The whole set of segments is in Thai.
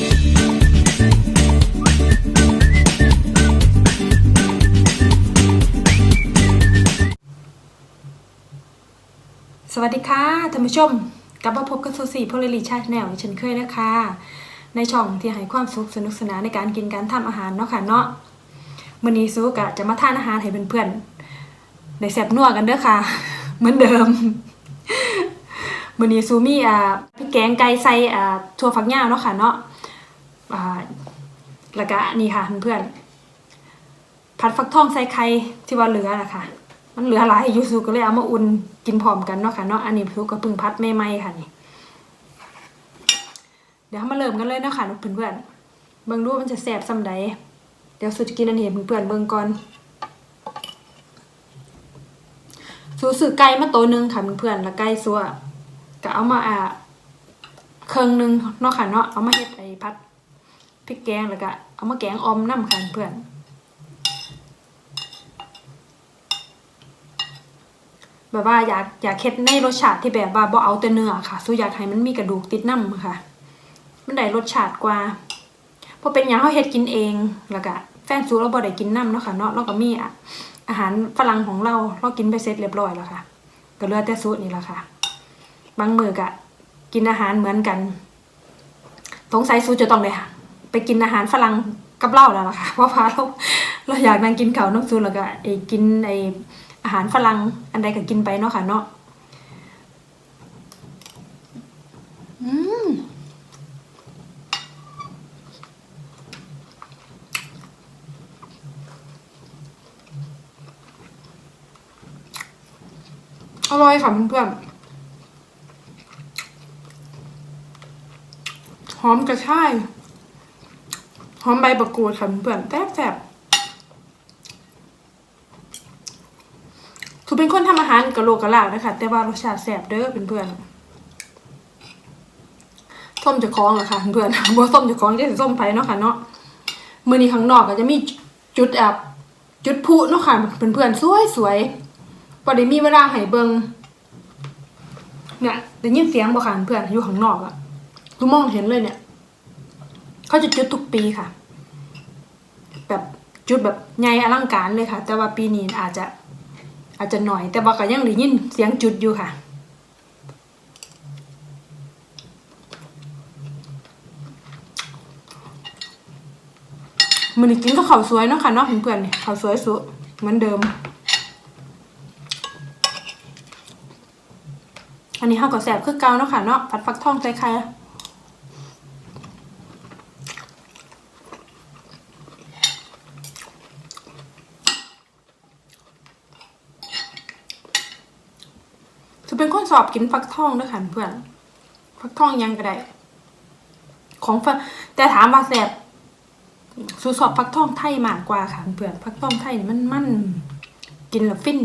สวัสดีค่ะท่านผู้ชมกลับมาพบกับซูซี่โพลลีชาแนลเช่นเคยนะคะ ในช่องที่ให้ความสุขสนุกสนานในการกินการทำอาหารเนาะค่ะเนาะมื้อนี้ซูกะจะมาทานอาหารให้เพื่อนๆได้แซ่บนัวกันเด้อค่ะ เหมือนเดิมมื้อนี้ซูมีอ่าพริแกงไก่ใส่อ่าถั่วฝักยาวเนาะค่ะเนาะ แล้วก็นี่ค่ะเพื่อนๆผัดฟักทองใส่ไข่ที่ว่าเหลือนะคะมันเหลือหลายยูซูก็เลยเอามาอุ่นกินพร้อมกันเนาะค่ะเนาะอันนี้ซูก็พิ่งพัดใหม่ๆค่ะนี่เดี๋ยวมาเริ่มกันเลยเนาะค่ะเพื่อนๆเบิ่งดูมันจะแซ่บซำใดเดี๋ยวซูจะกินอันนี้ให้เพื่อนๆเบิ่งก่อนซูซื้อไก่มาตัวหนึงค่ะเพื่อนๆแล้วไก่ซัวก็เอามาอ่าเครื่องหนึงเนาะค่ะเนาะเอามาเฮ็ดไอ้พัด พริกแกงแล้วก็เอามาแกงออมน้ำค่ะเพื่อนแบบว่าอยากอยากเฮ็ดในรสชาติที่แบบว่าบ่เอาแต่เนื้อค่ะสู้อยากให้มันมีกระดูกติดน้ำค่ะ มันได้รสชาติกว่าเพราะเป็นอย่างเขาเฮ็ดกินเองแล้วก็แฟนซูเราบ่ได้กินน้ำเนาะค่ะเนาะเราก็มีอะอาหารฝรั่งของเราเรากินไปเสร็จเรียบร้อยแล้วค่ะ ก็เลือแต่สูตรนี่แหละค่ะ บางมือก็กินอาหารเหมือนกันสงสัยซูจะต้องได้ค่ะ ไปกินอาหารฝรั่งกับเราแล้วล่ะค่ะเพราะว่าเราเราอยากนั่งกินเขาน้ำซูแล้วก็ไอ้กินไอ้อาหารฝรั่งอันใดก็กินไปเนาะค่ะเนาะอืมอร่อยค่ะเพื่อนๆหอมกระชาย อมใบประกรูดค่ะเพื่อนๆแซ่บๆคือเป็นคนทำอาหารกะโหลกกะลานะคะแต่ว่ารสชาติแซ่บเด้อเพื่อนๆส้มจะคล้องเหรอคะเพื่อนบัวส้มจะคล้องจะส้มไปเนาะค่ะเนาะมือนี้ข้างนอกก็จะมีจุดแอบจุดพุเนาะค่ะเพื่อนๆสวยสวยๆพอได้มีเวลาให้เบิงเนี่ยได้ยินเสียงบ่ค่ะเพื่อนอยู่ข้างนอกอะดูมองเห็นเลยเนี่ย เขาจะจุดทุกปีค่ะ แบบจุดแบบใหญ่อลังการเลยค่ะ แต่ว่าปีนี้อาจจะอาจจะหน่อย แต่ว่าก็ยังได้ยินเสียงจุดอยู่ค่ะมันนี้กินก็ข้าวสวยเนาะค่ะเนาะเพื่อนๆนี่ข้าวสวยสุเหมือนเดิม อันนี้ข้าวก็แสบคือเกาเนาะค่ะเนาะผัดฟักทองใส่ไข่ เป็นคนสอบกินฟักทองด้วยค่ะเพื่อนฟักทองยังก็ได้ ของฝแต่ถามว่าแสบสูสอบฟักทองไทยมากกว่าค่ะเพื่อนฟักทองไทยนี่มันมันกินแล้วฟิน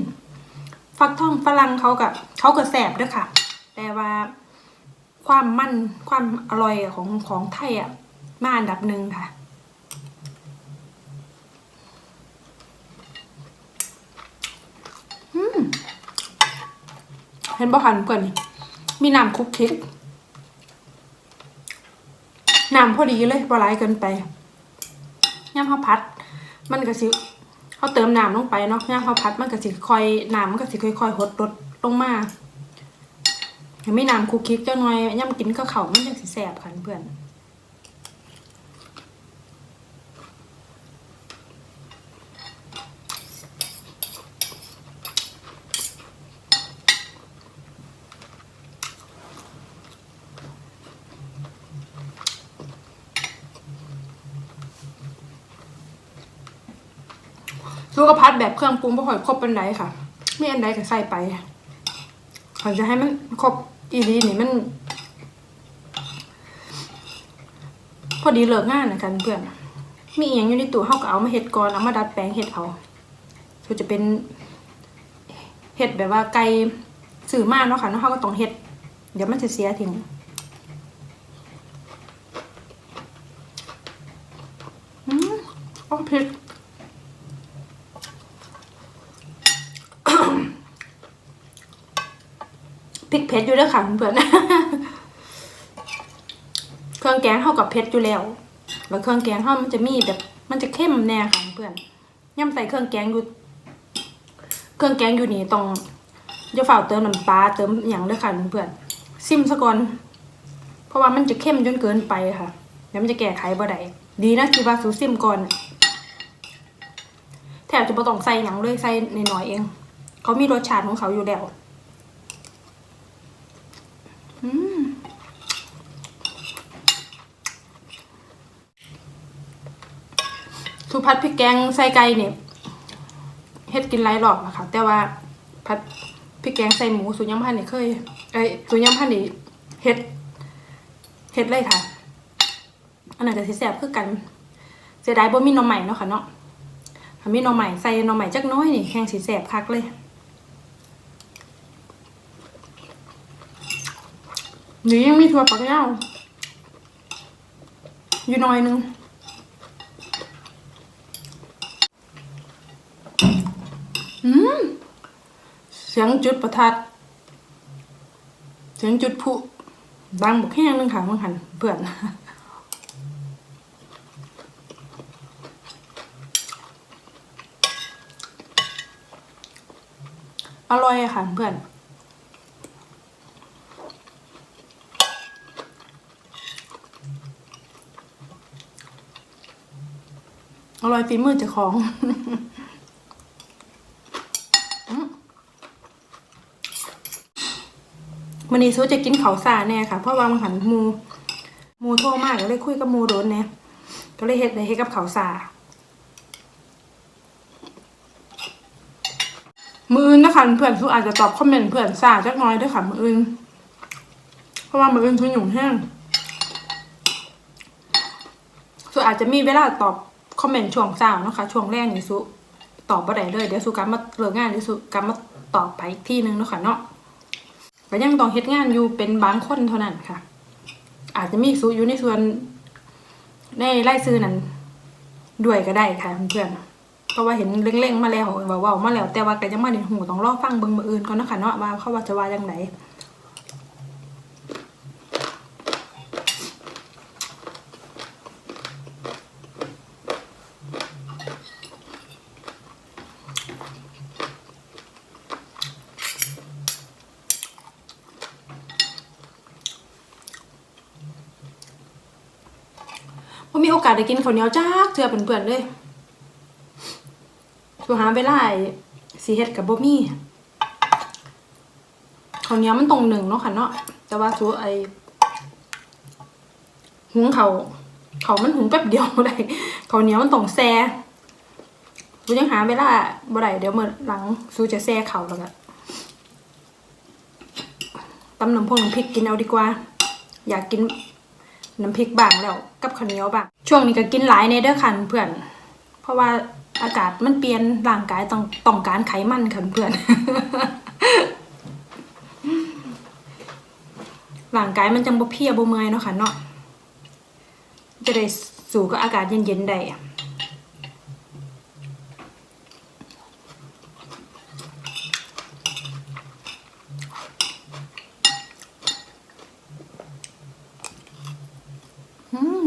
ฟักทองฝรั่งเขากับเขาก็แสบด้วยค่ะ แต่ว่าความมันความอร่อยของของไทยอะมาอันดับหนึ่งค่ะ อืม เห็นบ่หันเพื่อนี่มีน้ำคุกคิกน้ำพอดีเลยบ่ร้ายเกินไปย่ำข้าวพัด มันก็สิเขาเติมน้ำลงไปเนาะย่ำข้าวพัดมันก็สิคอยน้ำมันก็สิค่อยๆหดลดลงมาเห็นไม่น้ำคุกคิกเจ้าน้อยย่ำกินก็เขามันยังสิแสบค่ะเพื่อน ลูกกระพัดแบบเครื่องปรุงบ่ค่อยครบเป็นไรค่ะไม่อันใดก็ใส่ไปเขาจะให้มันครบอีดีนี่มัน พอดีเลิกงานนะกันเพื่อน มีอหย่างอยู่ในตู้เฮาก็เอามาเฮ็ดก่อนเอามาดัดแปลงเฮ็ดเอาก็จะเป็นเฮ็ดแบบว่าไก่สื่อมากเนาะค่ะเนาะเฮาก็ต้องเฮ็ด เดี๋ยวมันจะเสียทิ้งอืมโอ้เผ็ด ริกเผ็ดอยู่ด้วยค่ะเพื่อนๆรื่องแกงเข้ากับเผ็ดอยู่แล้วแล้วเครื่องแกงเข้ามันจะมีแบบ มันจะเข้มแน่ค่ะเพื่อนย่ำใส่เครื่องแกงอยู่ เครื่องแกงอยู่นี่ต้องจะฝ่าเติมน้ำปลาเติมอย่างด้วยค่ะเพื่อนซิมซะก่อนเพราะว่ามันจะเข้มจนเกินไปค่ะแล้วมันจะแก้ไขบ่ได้ดีนะที่ว่าสูซิมก่อนแถบจะบ่ต้องใส่หยังเลยใส่น้อยๆเอง เขามีรสชาติของเขาอยู่แล้ว อืม สุพัดพริกแกงใส่ไก่เนี่ยเฮ็ดกินหลายรอบอะคะแต่ว่าผัดพริกแกงใส่หมูสุญญำพันธุ์เนี่ยเคยเอ้ยสุญญำพันธ์นี่เฮ็ดเฮ็ดเลยค่ะ อันนั้นจะสิแซ่บคือกันเสียดายบ่มีน่อใหม่เนาะค่ะเนาะถ้ามีน่อใหม่ใส่น่อใหม่จักน้อยนี่แห้งสิแซ่บคักเลยนี่ยังมีถั่วฝักยาวอยู่น่อยนึง อืม เสียงจุดประทัด เสียงจุดผุดังบกแห้งนึงค่ะมังหันเพื่อนอร่อยค่ะเพื่อนอร่อยฝีมือเจ้าของ มันนี้ซูจะกินเขาวสาแน่ค่ะ เพราะว่ามันหันมูมูโทรมากก็เลยคุยกับมูโดนเนี่ยก็เลยเฮ็ดเลยเฮ็ดกับเขาวสามืออื่นนะคะเพื่อนซูอาจจะตอบคอมเมนต์เพื่อนสาจักน้อยด้วยค่ะมืออื่นเพราะว่ามืออื่นซูหยุ่งแห้งซูอาจจะมีเวลาตอบคอมเมนต์ช่วงสาวเนาะคะช่วงแรกนี่ซูตอบบ่ได้เลยเดี๋ยวซูกลับมาเลิกงานเดี๋ยวซูกลับมาตอบไปอีกที่นึงเนาะค่ะเนาะ ก็ยังต้องเฮ็ดงานอยู่เป็นบางคนเท่านั้นค่ะ อาจจะมีสูอยู่ในส่วนในไล่ซื้อนั้นด้วยก็ได้ค่ะเพื่อนเพราะว่าเห็นเร่งๆมาแล้วเว้าๆมาแล้วแต่ว่าก็ยังมาในหูต้องรอฟังเบิ่งมืออื่นก่อนนะคะเนาะว่าเขาว่าจะว่าจังได บ่มีโอกาสได้กินข้าวเหนียวจักเทื่อเพื่อนๆเลยสิหาเวลาสิเฮ็ดกับบ่มีข้าวเหนียวมันตรงหนึ่งเนาะค่ะเนาะแต่ว่าสูไอหุงเขาเขามันหุงแป๊บเดียวได้ข้าวเหนียวมันต้องแซ่สูยังหาเวลาบ่ได้เดี๋ยวเมื้อหลังสูจะแซ่เขาแล้วก็ตำน้ำพงน้ำพริกกินเอาดีกว่า อยากกิน น้ำพริกบางแล้วกับข้าวเหนียวบางช่วงนี้ก็กินหลายในเด้อค่ะเพื่อน เพราะว่าอากาศมันเปลี่ยนร่างกายต้องต้องการไขมันค่ะเพื่อนร่างกายมันจังบ่เพียบ่เมื่อยเนาะค่ะเนาะจะได้สู่กับอากาศเย็นๆได้อืม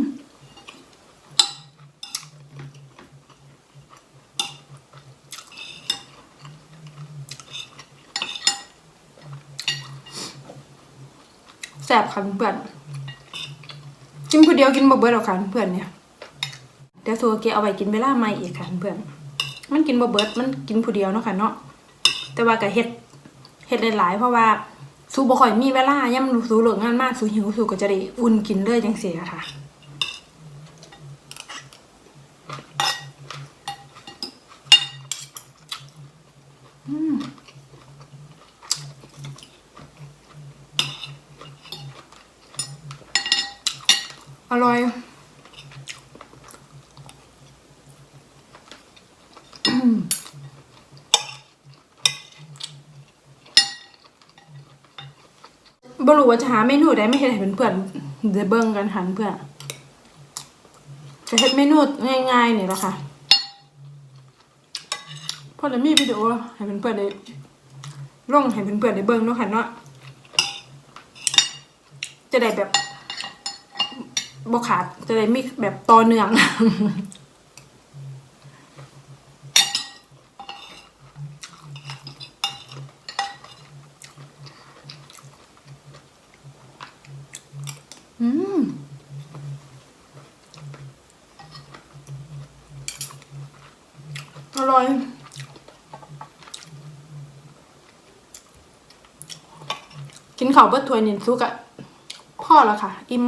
แสบค่ะเพื่อนกินผู้เดียวกินบะเบิดหรอกค่ะเพื่อนเนี่ยเดี๋ยวโซเกเอาไปกินเวลาใหม่อีกค่ะเพื่อนมันกินบะเบิดมันกินผู้เดียวเนาะค่ะเนาะแต่ว่ากับเห็ดเห็ดหลายๆเพราะว่าสู้บ่ค่อยมีเวลาย่ำสู้หลงงานมากสู้หิวสู้ก็จะได้อุ่นกินเลยจังเสียค่ะ อร่อย บรูว่าจะหาเมนูได้ไม่เห็นเพื่อนเดี๋ยวเบิ่งกันหันเพื่อนจะเฮ็ดเมนูง่ายๆนี่แหละค่ะเพราะจะมีวิดีโอให้เพื่อนๆได้ลงให้เพื่อนๆได้เบิ่งเนาะค่ะเนาะจะได้แบบบ่ขาดจะได้มีแบบต่อเนื่อง อืมอร่อย กินข้าวเบิดถ้วยนินซุกอะพ่อแล้วค่ะ อิ่ม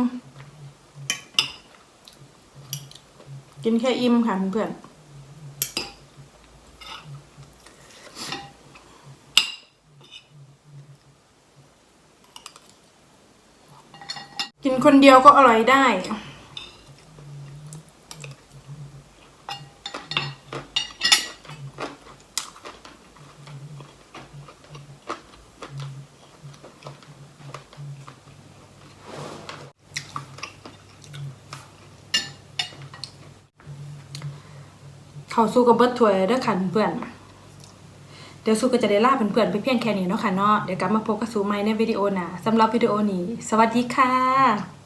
กินแค่อิ่มค่ะเพื่อนๆ กินคนเดียวก็อร่อยได้เขาสู้กับเบิร์ดถวยเด้อค่ะเพื่อน เดี๋ยวสู้ก็จะได้ลาเพื่อนๆไปเพียงแค่นี้เนาะค่ะเนาะเดี๋ยวกลับมาพบกับสูใหม่ในวิดีโอหน้าสำหรับวิดีโอนี้ สวัสดีค่ะ